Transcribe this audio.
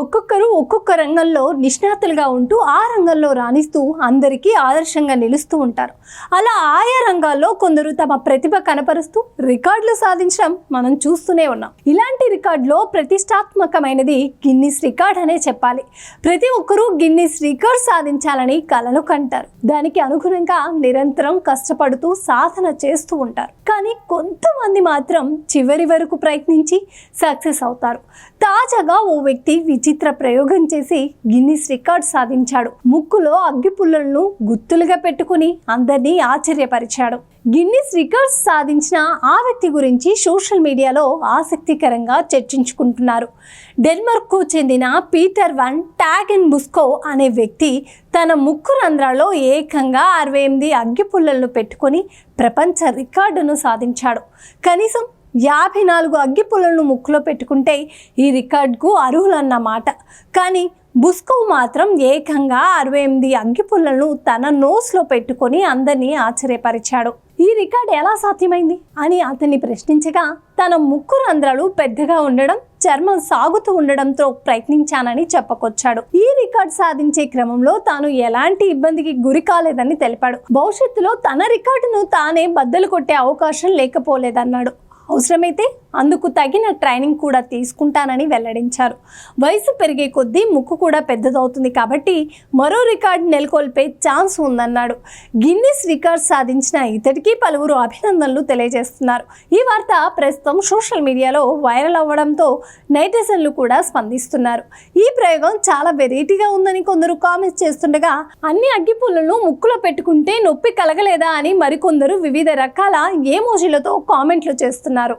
ఒక్కొక్కరు ఒక్కొక్క రంగంలో నిష్ణాతులుగా ఉంటూ ఆ రంగంలో రాణిస్తూ అందరికీ ఆదర్శంగా నిలుస్తూ ఉంటారు. అలా ఆయా రంగాల్లో కొందరు తమ ప్రతిభ కనపరుస్తూ రికార్డులు సాధించడం మనం చూస్తూనే ఉన్నాం. ఇలాంటి రికార్డులో ప్రతిష్టాత్మకమైనది గిన్నిస్ రికార్డ్ అనే చెప్పాలి. ప్రతి ఒక్కరూ గిన్నిస్ రికార్డ్ సాధించాలని కలలు కంటారు. దానికి అనుగుణంగా నిరంతరం కష్టపడుతూ సాధన చేస్తూ ఉంటారు. కానీ కొంతమంది మాత్రం చివరి వరకు ప్రయత్నించి సక్సెస్ అవుతారు. తాజాగా ఓ వ్యక్తి విచిత్ర ప్రయోగం చేసి గిన్నిస్ రికార్డ్ సాధించాడు. ముక్కులో అగ్గిపుల్లలను గుత్తులుగా పెట్టుకుని అందరినీ ఆశ్చర్యపరిచాడు. గిన్నిస్ రికార్డ్స్ సాధించిన ఆ వ్యక్తి గురించి సోషల్ మీడియాలో ఆసక్తికరంగా చర్చించుకుంటున్నారు. డెన్మార్క్కు చెందిన పీటర్ వన్ టాగెన్ బుస్కో అనే వ్యక్తి తన ముక్కు రంధ్రాల్లో ఏకంగా అరవై ఎనిమిది అగ్గిపుల్లలను పెట్టుకొని ప్రపంచ రికార్డును సాధించాడు. కనీసం యాభై నాలుగు అగ్గిపుల్లలను ముక్కులో పెట్టుకుంటే ఈ రికార్డుకు అర్హులన్నమాట. కానీ బుస్కో మాత్రం ఏకంగా అరవై ఎనిమిది అగ్గిపుల్లలను తన నోస్లో పెట్టుకొని అందరినీ ఆశ్చర్యపరిచాడు. ఈ రికార్డ్ ఎలా సాధ్యమైంది? అని అతన్ని ప్రశ్నించగా తన ముక్కు రంధ్రాలు పెద్దగా ఉండడం చర్మం సాగుతూ ఉండడంతో ప్రయత్నించానని చెప్పుకొచ్చాడు. ఈ రికార్డ్ సాధించే క్రమంలో తాను ఎలాంటి ఇబ్బందికి గురి కాలేదని తెలిపాడు. భవిష్యత్తులో తన రికార్డును తానే బద్దలు కొట్టే అవకాశం లేకపోలేదన్నాడు. అవసరమైతే అందుకు తగిన ట్రైనింగ్ కూడా తీసుకుంటానని వెల్లడించారు. వయసు పెరిగే కొద్దీ ముక్కు కూడా పెద్దదవుతుంది కాబట్టి మరో రికార్డు నెలకొల్పే ఛాన్స్ ఉందన్నాడు. గిన్నిస్ రికార్డ్ సాధించిన ఇతడికి పలువురు అభినందనలు తెలియజేస్తున్నారు. ఈ వార్త ప్రస్తుతం సోషల్ మీడియాలో వైరల్ అవ్వడంతో నైటిజన్లు కూడా స్పందిస్తున్నారు. ఈ ప్రయోగం చాలా వెరైటీగా ఉందని కొందరు కామెంట్స్ చేస్తుండగా అన్ని అగ్గిపుల్లను ముక్కులో పెట్టుకుంటే నొప్పి కలగలేదా అని మరికొందరు వివిధ రకాల ఏమోజీలతో కామెంట్లు చేస్తున్నారు. చేస్తున్నారు